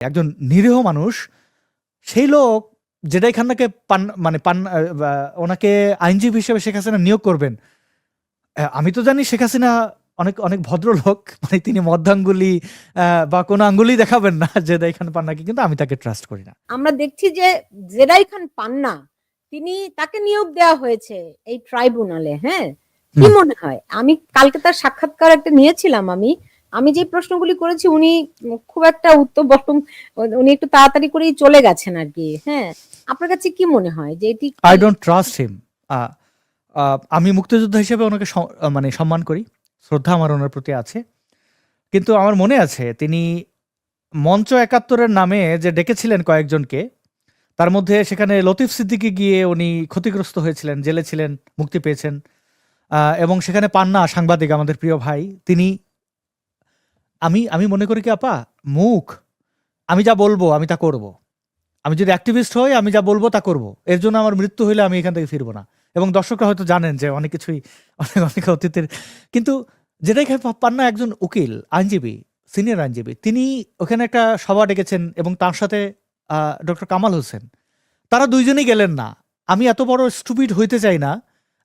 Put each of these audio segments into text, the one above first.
একজন নিরীহ মানুষ সেই লোক জেডাই খান্নাকে পান মানে পান ওনাকে আইনজীবী হিসেবে শেখ হাসিনা নিয়োগ করবেন। আমি তো জানি শেখ হাসিনা অনেক অনেক ভদ্রলোক মানে তিনি মধ্যাঙ্গুলি বা কোনো আঙ্গুলি দেখাবেন না জেদাই খান পান্নাকে কিন্তু আমি তাকে ট্রাস্ট করি না। আমরা দেখছি যে জেরাই খান পান্না তিনি তাকে নিয়োগ দেওয়া হয়েছে এই ট্রাইব্যুনালে হ্যাঁ? কি মনে হয়? আমি কালকে তার সাক্ষাৎকার একটা নিয়েছিলাম আমি আমি যে প্রশ্নগুলি করেছি, উনি খুব একটা উত্তর বরং উনি একটু তাড়াতাড়ি করেই চলে গেছেন আর কি হ্যাঁ। আপনার কাছে কি মনে হয় যে এটি আই ডোন্ট ট্রাস্ট হিম আমি মুক্তিযোদ্ধা হিসেবে ওনাকে মানে সম্মান করি, শ্রদ্ধা আমার ওনার প্রতি আছে। কিন্তু আমার মনে আছে, তিনি মঞ্চ একাত্তরের নামে যে ডেকেছিলেন কয়েকজনকে, তার মধ্যে সেখানে লতিফ সিদ্দিকি গিয়ে উনি ক্ষতিগ্রস্ত হয়েছিলেন, জেলে ছিলেন, মুক্তি পেয়েছেন। এবং সেখানে পান্না সাংবাদিক আমাদের প্রিয় ভাই, তিনি আমি আমি মনে করি কি, আপা, মুখ, আমি যা বলব, আমি তা করব। আমি যদি অ্যাক্টিভিস্ট হই, আমি যা বলব, তা করব। এর জন্য আমার মৃত্যু হইলে আমি এখান থেকে ফিরবো না। এবং দর্শকরা হয়তো জানেন যে অনেক কিছুই, অনেক অনেক অতীতের। কিন্তু যেটাই খেয়ে পান না একজন উকিল, আইনজীবী সিনিয়র আইনজীবী, তিনি ওখানে একটা সভা ডেকেছেন এবং তার সাথে ডক্টর কামাল হোসেন। তারা দুইজনেই গেলেন না। আমি এত বড় স্টুপিড হইতে চাই না।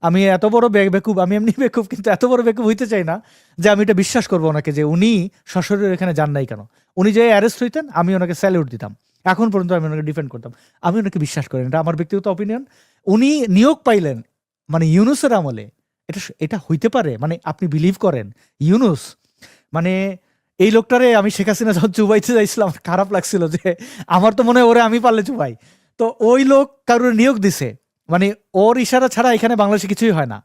আমি এত বড় বেকুব, আমি এমনি বেকুব, কিন্তু এত বড় বেকুব হইতে চাই না যে আমি এটা বিশ্বাস করব ওনাকে যে উনি সশরীরে এখানে যান নাই কেন। উনি যে অ্যারেস্ট হইতেন, আমি ওনাকে স্যালিউট দিতাম। এখন পর্যন্ত আমি ওনাকে ডিফেন্ড করতাম। আমি ওনাকে বিশ্বাস করি। এটা আমার ব্যক্তিগত অপিনিয়ন উনি নিয়োগ পাইলেন মানে ইউনুসের আমলে, এটা এটা হইতে পারে মানে আপনি বিলিভ করেন, ইউনুস। মানে এই লোকটারে আমি শেখ হাসিনা যখন চুবাইতে যাইছিলাম খারাপ লাগছিল যে, আমার তো মনে হয় ওরে আমি পারলে চুবাই। তো ওই লোক কারোর নিয়োগ দিছে মানে ওর ইশারা ছাড়া এখানে বাংলাদেশে কিছুই হয় না।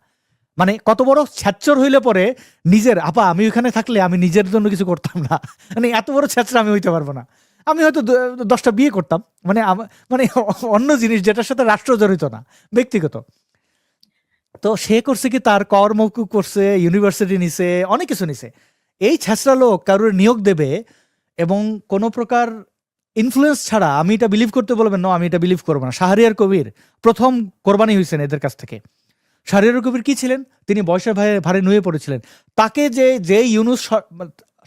মানে কত বড় ছ্যাচ্চর হইলে পরে নিজের, আপা, আমি ওইখানে থাকলে আমি নিজের জন্য কিছু করতাম না। মানে এত বড় ছ্যাচরা আমি হইতে পারব না। আমি হয়তো দশটা বিয়ে করতাম। মানে মানে অন্য জিনিস যেটার সাথে রাষ্ট্র জড়িত না, ব্যক্তিগত। তো সে করছে কি, তার কর্ম করছে ইউনিভার্সিটি নিছে, অনেক কিছু নিছে। এই ছ্যাচরা লোক কারোর নিয়োগ দেবে এবং কোনো প্রকার ইনফ্লুয়েন্স ছাড়া আমি এটা বিলিভ করতে বলবেন না আমি এটা বিলিভ করব না। শাহরিয়ার কবির প্রথম কোরবানি হয়েছেন এদের কাছ থেকে। শাহরিয়ার কবির কি ছিলেন? তিনি বয়সের ভারে ভারে নুয়ে পড়েছিলেন। তাকে যে যে ইউনুস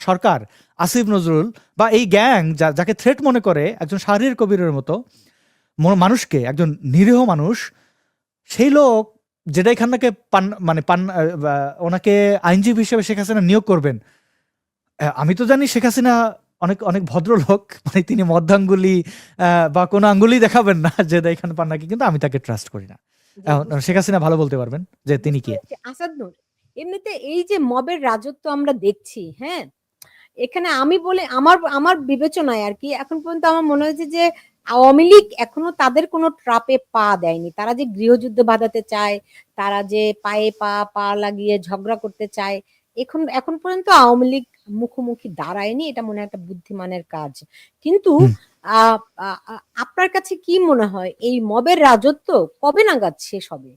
সরকার আসিফ নজরুল বা এই গ্যাং যা, যাকে থ্রেট মনে করে একজন শাহরিয়ার কবিরের মতো মানুষকে, একজন নিরীহ মানুষ, সেই লোক জেডাই খান্নাকে পান মানে পান ওনাকে আইনজীবী হিসেবে শেখ হাসিনা নিয়োগ করবেন। আমি তো জানি শেখ হাসিনা অনেক অনেক ভদ্রলোক মানে তিনি মধ্যাঙ্গুলি বা কোনো আঙ্গুলি দেখাবেন না জেদাই পান নাকি কিন্তু আমি তাকে ট্রাস্ট করি না। এখন শেখ হাসিনা ভালো বলতে পারবেন যে তিনি কে। আসাদ নূর এমনিতে এই যে মবের রাজত্ব আমরা দেখছি হ্যাঁ? এখানে আমি বলে আমার আমার বিবেচনায় আর কি এখন পর্যন্ত আমার মনে হয়েছে যে আওয়ামী লীগ এখনও তাদের কোনো ট্রাপে পা দেয়নি। তারা যে গৃহযুদ্ধ বাঁধাতে চায় তারা যে পায়ে পা পা লাগিয়ে ঝগড়া করতে চায় এখন এখন পর্যন্ত আওয়ামী লীগ মুখোমুখি দাঁড়ায়নি এটা মনে হয় একটা বুদ্ধিমানের কাজ। কিন্তু আপনার কাছে কি মনে হয় এই মবের রাজত্ব কবে নাগাদ শেষ হবে?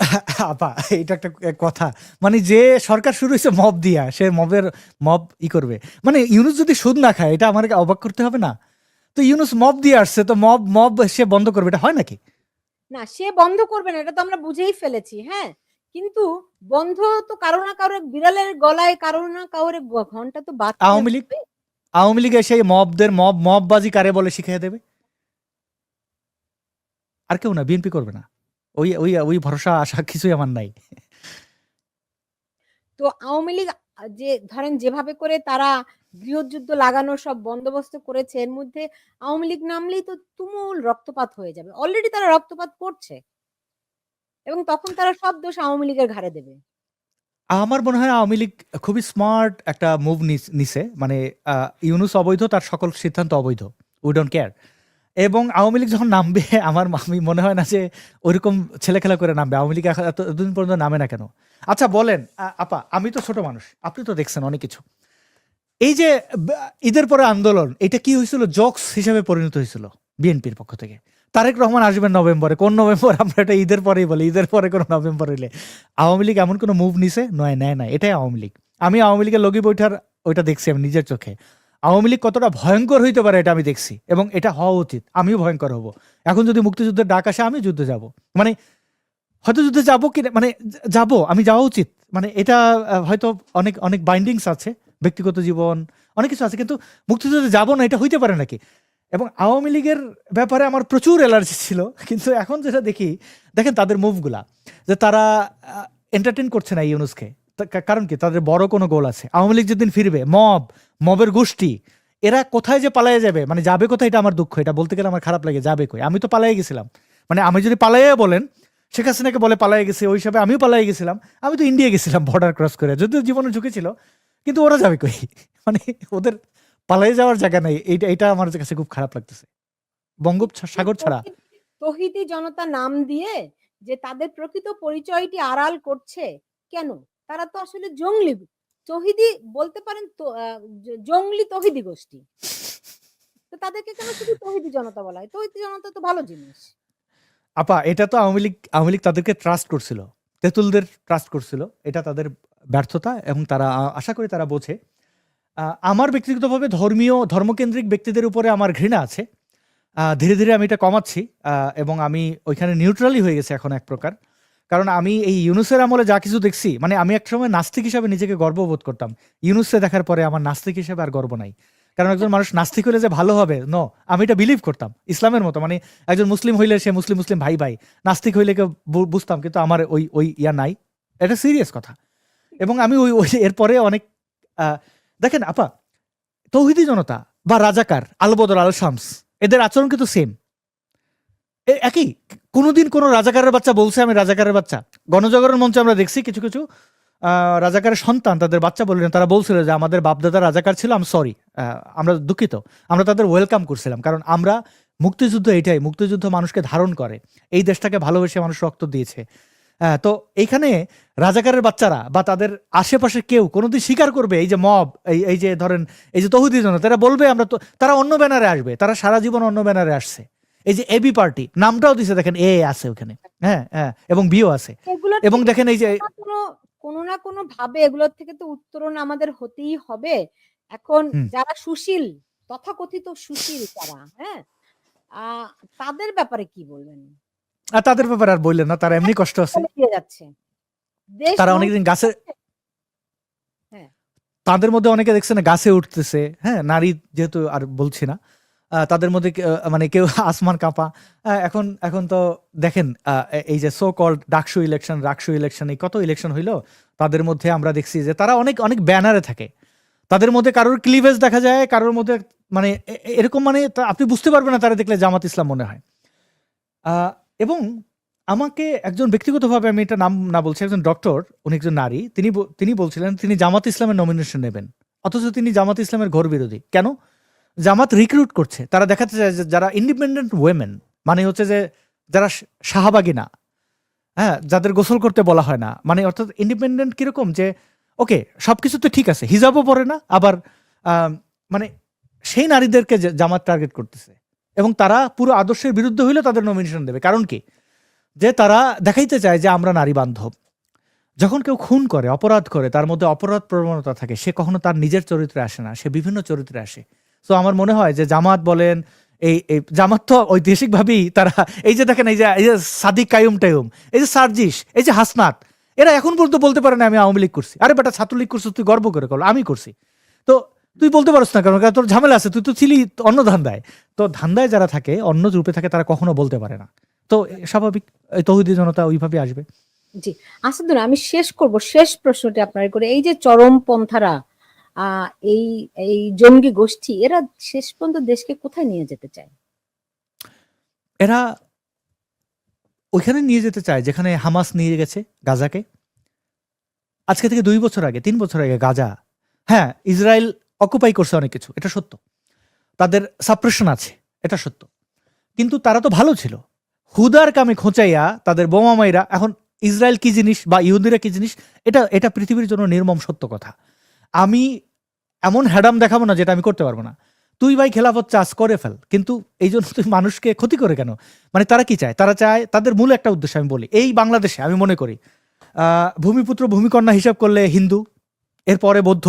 আপা এটা একটা কথা। মানে যে সরকার শুরু হয়েছে মব দিয়া সে মবের মব ই করবে। মানে ইউনুস যদি সুদ না খায় এটা আমাকে অবাক করতে হবে না? তো ইউনুস মব দিয়ে আসছে তো মব মব সে বন্ধ করবে এটা হয় নাকি? না সে বন্ধ করবে না এটা তো আমরা বুঝেই ফেলেছি হ্যাঁ? কিন্তু বন্ধ তো কারও না কারও বিড়ালের গলায় কারও না কারোর ঘণ্টা তো বাদ আওয়ামী লীগ? আওয়ামী লীগ এসে মবদের মব মববাজি কারে বলে শিখিয়ে দেবে? আর কেউ না বিএনপি করবে না। ওই ওই ওই ভরসা আশা কিছুই আমার নাই। তো আওয়ামী লীগ যে ধরেন যেভাবে করে তারা গৃহযুদ্ধ লাগানোর সব বন্দোবস্ত করেছে এর মধ্যে আওয়ামী লীগ নামলেই তো তুমুল রক্তপাত হয়ে যাবে। অলরেডি তারা রক্তপাত করছে। এবং তখন তারা সব দোষ আওয়ামী লীগের ঘাড়ে দেবে। আমার মনে হয় আওয়ামী লীগ খুবই স্মার্ট একটা মুভ নিছে। মানে ইউনুস অবৈধ, তার সকল সিদ্ধান্ত অবৈধ। উই ডোন্ট কেয়ার এবং আওয়ামী লীগ যখন নামবে, আমার আমি মনে হয় না যে ওইরকম ছেলে খেলা করে নামবে। আওয়ামী লীগ এত- এতদিন পর্যন্ত নামে না কেন? আচ্ছা বলেন আপা, আমি তো ছোট মানুষ, আপনি তো দেখছেন অনেক কিছু। এই যে ঈদের পরে আন্দোলন, এটা কি হয়েছিল? জোকস হিসেবে পরিণত হয়েছিল, বিএনপির পক্ষ থেকে। তারেক রহমান আসবেন নভেম্বরে। কোন নভেম্বর? আমরা এটা ঈদের পরেই বলি। ঈদের পরে কোনো নভেম্বর হইলে আওয়ামী লীগ এমন কোনো মুভ নিছে? নয় নেয় না এটাই আওয়ামী লীগ। আমি আওয়ামী লীগের লগি বৈঠার ওইটা দেখছি আমি নিজের চোখে। আওয়ামী লীগ কতটা ভয়ঙ্কর হইতে পারে এটা আমি দেখছি। এবং এটা হওয়া উচিত। আমিও ভয়ঙ্কর হব। এখন যদি মুক্তিযুদ্ধের ডাক আসে আমি যুদ্ধে যাব। মানে হয়তো যুদ্ধে যাব কি মানে যাব। আমি যাওয়া উচিত। মানে এটা হয়তো অনেক অনেক বাইন্ডিংস আছে। ব্যক্তিগত জীবন, অনেক কিছু আছে। কিন্তু মুক্তিযুদ্ধে যাব না, এটা হইতে পারে নাকি? এবং আওয়ামী লীগের ব্যাপারে আমার প্রচুর অ্যালার্জি ছিল, কিন্তু এখন যেটা দেখি, দেখেন তাদের মুভগুলা, যে তারা এন্টারটেন করছে না ইউনুসকে। কারণ কি? তাদের বড় কোনো গোল আছে। আওয়ামী লীগ যেদিন ফিরবে, মব, মবের গোষ্ঠী, এরা কোথায় যে পালাইয়ে যাবে? মানে যাবে কোথায় এটা আমার দুঃখ। এটা বলতে গেলে আমার খারাপ লাগে, যাবে কই? আমি তো পালাই গেছিলাম। মানে আমি যদি পালাইয়া বলেন, শেখ হাসিনাকে বলে পালাই গেছে, ওই হিসাবে আমিও পালাই গেছিলাম। আমি তো ইন্ডিয়া গেছিলাম বর্ডার ক্রস করে, যদিও জীবনে ঝুঁকি ছিল কিন্তু ওরা যাবে কই? মানে ওদের পালাই যাওয়ার জায়গা নাই। এইটা এটা আমার কাছে খুব খারাপ লাগতেছে। বঙ্গোপ সাগর ছাড়া। তহিদি জনতা নাম দিয়ে যে তাদের প্রকৃত পরিচয়টি আড়াল করছে কেন? তারা তো আসলে জঙ্গলি তহিদি বলতে পারেন জঙ্গলি তহিদি গোষ্ঠী। তো তাদেরকে কেন শুধু তহিদি জনতা বলা হয়? তহিদি জনতা তো ভালো জিনিস। আপা এটা তো আওয়ামী লীগ আওয়ামী লীগ তাদেরকে ট্রাস্ট করছিল। তেঁতুলদের ট্রাস্ট করছিল। এটা তাদের ব্যর্থতা এবং তারা আশা করি তারা বোঝে। আমার ব্যক্তিগতভাবে ধর্মীয়, ধর্মকেন্দ্রিক ব্যক্তিদের উপরে আমার ঘৃণা আছে। ধীরে ধীরে আমি এটা কমাচ্ছি এবং আমি ওইখানে নিউট্রালি হয়ে গেছে এখন এক প্রকার। কারণ আমি এই ইউনুসের আমলে যা কিছু দেখছি মানে আমি এক সময় নাস্তিক হিসাবে নিজেকে গর্ববোধ করতাম। ইউনুসে দেখার পরে আমার নাস্তিক হিসাবে আর গর্ব নাই। কারণ একজন মানুষ নাস্তিক হলে যে ভালো হবে ন আমি এটা বিলিভ করতাম, ইসলামের মতো। মানে একজন মুসলিম হইলে সে মুসলিম মুসলিম, ভাই ভাই। নাস্তিক হইলে কেউ বুঝতাম, কিন্তু আমার ওই ওই ইয়া নাই। এটা সিরিয়াস কথা। এবং আমি ওই ওই, এরপরে অনেক দেখেন আপা, তৌহিদি জনতা বা রাজাকার, আলবদর আল শামস, এদের আচরণ কিন্তু সেম একই? কোনোদিন কোনো রাজাকারের বাচ্চা বলছে, আমি রাজাকারের বাচ্চা। গণজাগরণ মঞ্চে আমরা দেখছি কিছু কিছু রাজাকারের সন্তান, তাদের বাচ্চা বললেন, তারা বলছিল যে, আমাদের বাপদাদা রাজাকার ছিল আমি সরি আমরা দুঃখিত। আমরা তাদের ওয়েলকাম করছিলাম, কারণ আমরা মুক্তিযুদ্ধ এটাই, মুক্তিযুদ্ধ মানুষকে ধারণ করে। এই দেশটাকে ভালোবেসে মানুষ রক্ত দিয়েছে। হ্যাঁ তো এইখানে রাজাকারের বাচ্চারা বা তাদের আশেপাশে কেউ কোনোদিন স্বীকার করবে এই যে মব এই এই যে ধরেন এই যে তহুদি জন তারা বলবে আমরা তো তারা অন্য ব্যানারে আসবে তারা সারা জীবন অন্য ব্যানারে আসছে। এই যে এবি পার্টি নামটাও দিছে দেখেন এ আছে ওখানে। হ্যাঁ হ্যাঁ এবং বিও আছে। এবং দেখেন এই যে কোনো কোনো না কোনো ভাবে এগুলোর থেকে তো উত্তরণ আমাদের হতেই হবে। এখন যারা সুশীল তথাকথিত সুশীল তারা হ্যাঁ আহ, তাদের ব্যাপারে কি বলবেন? আর তাদের ব্যাপারে আর বললেন না তারা এমনি কষ্ট আছে। তারা অনেকদিন গাছে হ্যাঁ। তাদের মধ্যে অনেকে দেখছে না গাছে উঠতেছে। হ্যাঁ নারী যেহেতু আর বলছি না তাদের মধ্যে মানে কেউ আসমান কাঁপা। এখন এখন তো দেখেন এই যে so called DUCSU election RUCSU election এই কত ইলেকশন হইল তাদের মধ্যে আমরা দেখছি যে তারা অনেক অনেক ব্যানারে থাকে। তাদের মধ্যে কারোর ক্লিভেজ দেখা যায় কারোর মধ্যে মানে এরকম মানে আপনি বুঝতে পারবেন না তারা দেখলে জামাত ইসলাম মনে হয়। আহ, এবং আমাকে একজন ব্যক্তিগতভাবে আমি এটা নাম না বলছি, একজন ডক্টর উনি একজন নারী, তিনি তিনি বলছিলেন, তিনি জামাত ইসলামের নমিনেশন নেবেন। অথচ তিনি জামাত ইসলামের ঘোর বিরোধী। কেন? জামাত রিক্রুট করছে। তারা দেখাতে চায় যে যারা ইন্ডিপেন্ডেন্ট ওয়েমেন মানে হচ্ছে যে যারা শাহবাগী না হ্যাঁ যাদের গোসল করতে বলা হয় না মানে অর্থাৎ ইন্ডিপেন্ডেন্ট কীরকম যে, ওকে সব কিছু তো ঠিক আছে, হিজাবও পরে না, আবার মানে সেই নারীদেরকে জামাত টার্গেট করতেছে। এবং তারা পুরো আদর্শের বিরুদ্ধে হইলে তাদের নমিনেশন দেবে। কারণ কি? যে তারা দেখাইতে চায় যে আমরা নারী বান্ধব। যখন কেউ খুন করে, অপরাধ করে, তার মধ্যে অপরাধ প্রবণতা থাকে, সে কখনো তার নিজের চরিত্রে আসে না, সে বিভিন্ন চরিত্রে আসে। তো আমার মনে হয় যে জামাত বলেন, এই এই জামাত তো ঐতিহাসিকভাবেই তারা, এই যে দেখেন, এই যে এই যে সাদিক কায়ুম টায়ুম, এই যে সার্জিস, এই যে হাসনাত, এরা এখন পর্যন্ত বলতে পারে না আমি আওয়ামী লীগ করছি। আরে বেটা ছাত্রলীগ করছিস, তুই গর্ব করে করল, আমি করছি। তো তুই বলতে পারছ না কারণ তোর ঝামেলা আছে তুই তো ছিলি অন্য ধান্দায়। তো ধান্দায় যারা থাকে অন্য রূপে থাকে তারা কখনো বলতে পারে না। তো স্বাভাবিক তৌহিদি জনতা ওইভাবে আসবে। জি। আসাদুল আমি শেষ করব শেষ প্রশ্নটি আপনার করে। এই যে চরমপন্থারা আহ এই এই জঙ্গি গোষ্ঠী এরা শেষ পর্যন্ত দেশকে কোথায় নিয়ে যেতে চায়? এরা ওইখানে নিয়ে যেতে চায় যেখানে হামাস নিয়ে গেছে গাজাকে। আজকে থেকে দুই বছর আগে তিন বছর আগে গাজা। হ্যাঁ ইসরায়েল অকুপাই করছে অনেক কিছু, এটা সত্য। তাদের সাপ্রেশন আছে, এটা সত্য। কিন্তু তারা তো ভালো ছিল। হুদার কামে খোঁচাইয়া তাদের বোমা মাইরা এখন ইসরায়েল কি জিনিস বা ইহুদিরা কি জিনিস, এটা এটা পৃথিবীর জন্য নির্মম সত্য কথা। আমি এমন হ্যাডাম দেখাবো না যেটা আমি করতে পারব না। তুই ভাই খেলাফত চাষ করে ফেল, কিন্তু এই জন্য তুই মানুষকে ক্ষতি করে কেন? মানে তারা কি চায়? তারা চায়, তাদের মূল একটা উদ্দেশ্য আমি বলি, এই বাংলাদেশে আমি মনে করি ভূমিপুত্র, ভূমিকন্যা হিসাব করলে হিন্দু, এরপরে বৌদ্ধ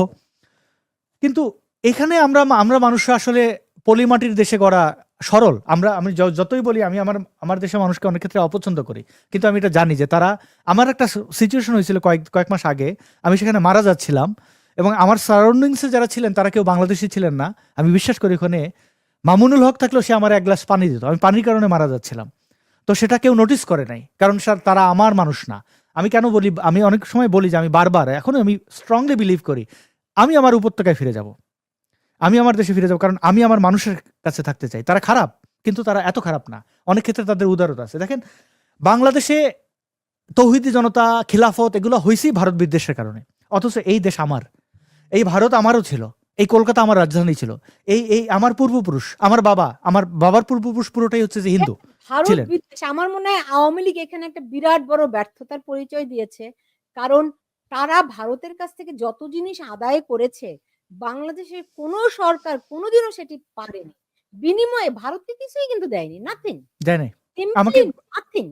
কিন্তু এখানে আমরা আমরা মানুষ আসলে পলিমাটির দেশে গড়া সরল। আমরা, আমি যতই বলি, আমি আমার আমার দেশের মানুষকে অনেক ক্ষেত্রে অপছন্দ করি। কিন্তু আমি এটা জানি যে তারা, আমার একটা সিচুয়েশন হয়েছিল কয়েক কয়েক মাস আগে, আমি সেখানে মারা যাচ্ছিলাম এবং আমার সারাউন্ডিংসে যারা ছিলেন, তারা কেউ বাংলাদেশি ছিলেন না। আমি বিশ্বাস করি ওখানে মামুনুল হক থাকলেও সে আমার এক গ্লাস পানি দিত। আমি পানির কারণে মারা যাচ্ছিলাম। তো সেটা কেউ নোটিস করে নাই। কারণ স্যার, তারা আমার মানুষ না। আমি কেন বলি, আমি অনেক সময় বলি যে আমি বারবার এখনও আমি স্ট্রংলি বিলিভ করি আমি আমার উপত্যকায় ফিরে যাব। আমি আমার দেশে ফিরে যাব কারণ আমি আমার মানুষের কাছে থাকতে চাই। তারা খারাপ কিন্তু তারা এত খারাপ না। অনেক ক্ষেত্রে তাদের উদারতা আছে। দেখেন বাংলাদেশে তৌহিদি জনতা খিলাফত এগুলো হয়েছেই ভারত বিদ্বেষের কারণে। অথচ এই দেশ আমার। এই ভারত আমারও ছিল। এই কলকাতা আমার রাজধানী ছিল। এই এই আমার পূর্বপুরুষ আমার বাবা আমার বাবার পূর্বপুরুষ পুরোটাই হচ্ছে যে হিন্দু ছিলেন। বিদ্বেষ। আমার মনে হয় আওয়ামী লীগ এখানে একটা বিরাট বড় ব্যর্থতার পরিচয় দিয়েছে। কারণ তারা ভারতের কাছ থেকে যত জিনিস আদায় করেছে বাংলাদেশের কোনো সরকার কোনোদিনও সেটি পারেনি। বিনিময়ে ভারতকে কিছুই কিন্তু দেয়নি নাথিং জানে আমাকে- নাথিং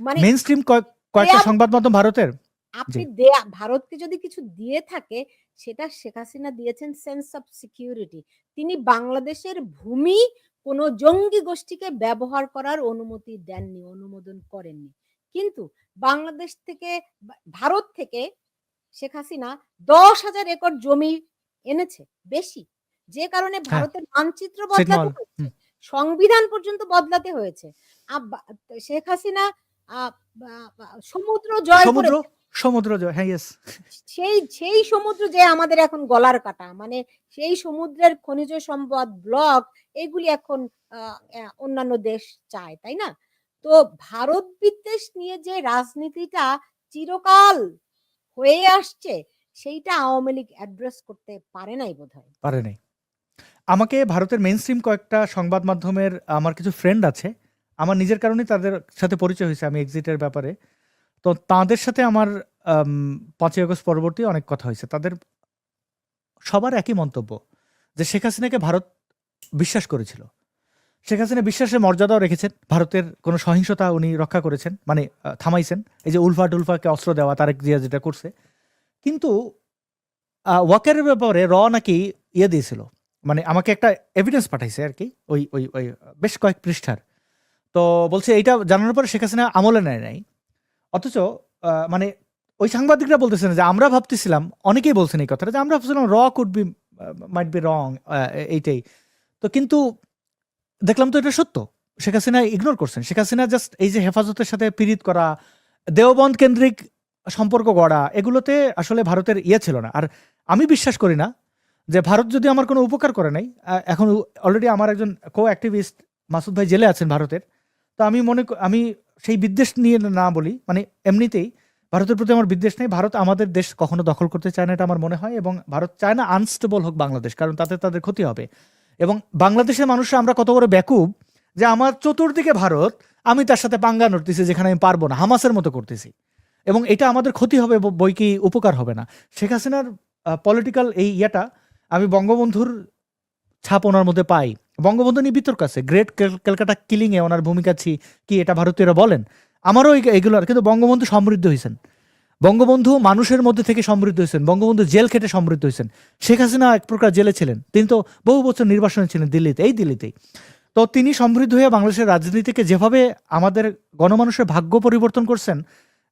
মানে মেইন স্ট্রিম কয়েকটা সংবাদ মাধ্যম ভারতের। আপনি দেয়া ভারতকে যদি কিছু দিয়ে থাকে সেটা শেখ হাসিনা দিয়েছেন সেন্স অফ সিকিউরিটি তিনি বাংলাদেশের ভূমি কোনো জঙ্গি গোষ্ঠীকে ব্যবহার করার অনুমতি দেননি অনুমোদন করেননি। কিন্তু বাংলাদেশ থেকে ভারত থেকে শেখ হাসিনা দশ হাজার একর জমি এনেছে বেশি। যে কারণে ভারতের মানচিত্র বদলাতে হয়েছে। সংবিধান পর্যন্ত বদলাতে হয়েছে। শেখ হাসিনা সমুদ্র জয় সমুদ্র? সমুদ্র জয়, হ্যাঁ ইয়েস সেই সেই সমুদ্র যে আমাদের এখন গলার কাটা মানে সেই সমুদ্রের খনিজ সম্পদ ব্লক এগুলি এখন অন্যান্য দেশ চায় তাই না? তো ভারত বিদ্বেষ নিয়ে যে রাজনীতিটা চিরকাল হয়ে আসছে সেইটা আওয়ামী লীগ অ্যাড্রেস করতে পারে নাই বোধ হয় পারে নাই। আমাকে ভারতের মেইন স্ট্রিম কয়েকটা সংবাদ মাধ্যমের আমার কিছু ফ্রেন্ড আছে আমার নিজের কারণেই তাদের সাথে পরিচয় হয়েছে আমি এক্সিটের ব্যাপারে। তো তাদের সাথে আমার আম, পাঁচই আগস্ট পরবর্তী অনেক কথা হয়েছে। তাদের সবার একই মন্তব্য যে শেখ হাসিনাকে ভারত বিশ্বাস করেছিল। শেখ হাসিনা বিশ্বাসের মর্যাদাও রেখেছেন। ভারতের কোনো সহিংসতা উনি রক্ষা করেছেন মানে থামাইছেন। এই যে উলফা টুলফাকে অস্ত্র দেওয়া তারেক জিয়া যেটা করছে। কিন্তু আহ, ওয়াকারের ব্যাপারে র নাকি ইয়ে দিয়েছিল। মানে আমাকে একটা এভিডেন্স পাঠাইছে আর কি ওই ওই ওই বেশ কয়েক পৃষ্ঠার। তো বলছে এইটা জানানোর পরে শেখ হাসিনা আমলে নেয় নাই। অথচ মানে ওই সাংবাদিকরা বলতেছেন যে আমরা ভাবতেছিলাম অনেকেই বলছেন এই কথাটা যে আমরা ভাবছিলাম or could be might be wrong এইটাই। তো কিন্তু দেখলাম তো এটা সত্য। শেখ হাসিনা ইগনোর করছেন। শেখ হাসিনা জাস্ট এই যে হেফাজতের সাথে পীড়িত করা দেওবন্দ কেন্দ্রিক সম্পর্ক গড়া, এগুলোতে আসলে ভারতের ইয়ে ছিল না। আর আমি বিশ্বাস করি না যে ভারত যদি আমার কোনো উপকার করে নাই এখন অলরেডি আমার একজন কো অ্যাক্টিভিস্ট মাসুদ ভাই জেলে আছেন ভারতের। তো আমি মনে আমি সেই বিদ্বেষ নিয়ে না বলি। মানে এমনিতেই ভারতের প্রতি আমার বিদ্বেষ নেই। ভারত আমাদের দেশ কখনো দখল করতে চায় না, এটা আমার মনে হয়। এবং ভারত চায় না আনস্টেবল হোক বাংলাদেশ, কারণ তাতে তাদের ক্ষতি হবে। এবং বাংলাদেশের মানুষরা আমরা কত বড় ব্যাকুব যে আমার চতুর্দিকে ভারত, আমি তার সাথে পাঙ্গা নড়তেছি যেখানে আমি পারব না, হামাসের মতো করতেছি। এবং এটা আমাদের ক্ষতি হবে বই কি উপকার হবে না। শেখ হাসিনার পলিটিক্যাল এই ইয়েটা আমি বঙ্গবন্ধুর ছাপ ওনার মধ্যে পাই। বঙ্গবন্ধু নিয়ে বিতর্ক আছে গ্রেট ক্যালকাটা কিলিংয়ে ওনার ভূমিকা ছি কি এটা ভারতীয়রা বলেন? আমারও এই- এগুলো কিন্তু বঙ্গবন্ধু সমৃদ্ধ হয়েছেন বঙ্গবন্ধু মানুষের মধ্যে থেকে সমৃদ্ধ হয়েছেন। বঙ্গবন্ধু জেল খেটে সমৃদ্ধ হয়েছেন। শেখ হাসিনা এক প্রকার জেলে ছিলেন। তিনি তো বহু বছর নির্বাসনে ছিলেন দিল্লিতে, এই দিল্লিতেই। তো তিনি সমৃদ্ধ হয়ে বাংলাদেশের রাজনীতিকে যেভাবে আমাদের গণমানুষের ভাগ্য পরিবর্তন করছেন,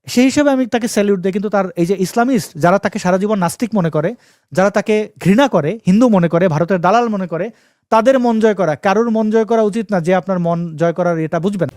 সেই হিসেবে আমি তাকে স্যালিউট দিই। কিন্তু তার এই যে ইসলামিস্ট, যারা তাকে সারা জীবন নাস্তিক মনে করে, যারা তাকে ঘৃণা করে, হিন্দু মনে করে, ভারতের দালাল মনে করে, তাদের মন জয় করা। কারোর মন জয় করা উচিত না যে আপনার মন জয় করার এটা বুঝবেন